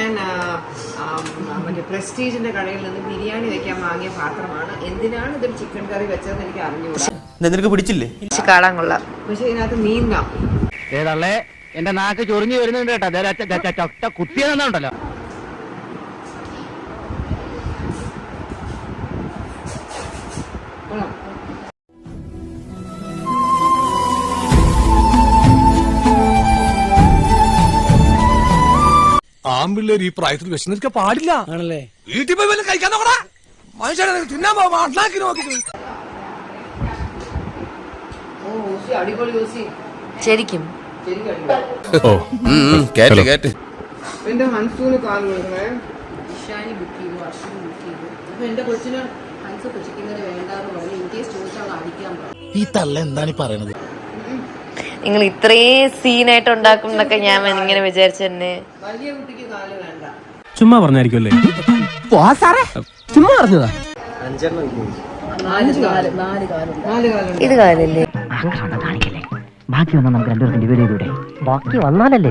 ഞാൻ മറ്റേ പ്രസ്റ്റീജിന്റെ കടയിൽ നിന്ന് ബിരിയാണി വെക്കാൻ വാങ്ങിയ പാത്രമാണ്. എന്തിനാണ് ഇതിൽ ചിക്കൻ കറി വെച്ചതെന്ന് എനിക്ക് അറിഞ്ഞുകൂടാ നിനക്ക് പിടിച്ചില്ലേ? കാണാൻ കൊള്ളാം. പക്ഷെ ഇതിനകത്ത് മീനാ ഏതല്ലേ എന്റെ നാക്ക് ചൊറിഞ്ഞു വരുന്നുണ്ട് കേട്ടോ. ചൊട്ട കുത്തിയതെന്നുണ്ടല്ലോ കൊള്ളാം. ആമ്പിള്ളേർ ഈ പ്രായത്തിൽ വിശന്നിരിക്കാൻ പാടില്ല. ആണല്ലേ? വീട്ടിൽ പോയി വല്ലതും കഴിക്കാൻ നോക്കടാ. മനുഷ്യനെ തിന്നാൻ പോകുമ്പോ അണ്ണാക്കി ഊസി ശരിക്കും. ശരിക്കും അടിപൊളി. കേട്ട് കേട്ട്. എന്റെ ഹൻസൂന് കാൽ ഇഷാനി ബുക്ക് ചെയ്തു അർഷന് ബുക്ക് ചെയ്തു. അപ്പൊ എന്റെ കൊച്ചിന് ഹൻസ് കൊച്ചിക്കുന്നത് വേണ്ടാന്ന് പറഞ്ഞു. ഇൻ കേസ് ചോദിച്ചാൽ അടിക്കാൻ പറഞ്ഞു ഈ തള്ള എന്താണ് ഈ പറയണത്? നിങ്ങൾ ഇത്രയും സീനായിട്ട് ഉണ്ടാക്കും എന്നൊക്കെ ഞാൻ ഇങ്ങനെ വിചാരിച്ചു തന്നെ. വലിയ കുട്ടിക്ക് കാൽ വേണ്ട. ചുമ്മാ പറഞ്ഞായിരിക്കുമല്ലേ ചുമ്മാ പറഞ്ഞതാ. നാല് കാൽ. നാല് കാലുണ്ട്. നാല് കാലുണ്ട്. ഇത് കാലല്ലേ? ബാക്കി വന്നാൽ നമുക്ക് രണ്ടുപേർക്കും ഡിവൈഡ് ചെയ്തൂടെ ബാക്കി വന്നാലല്ലേ?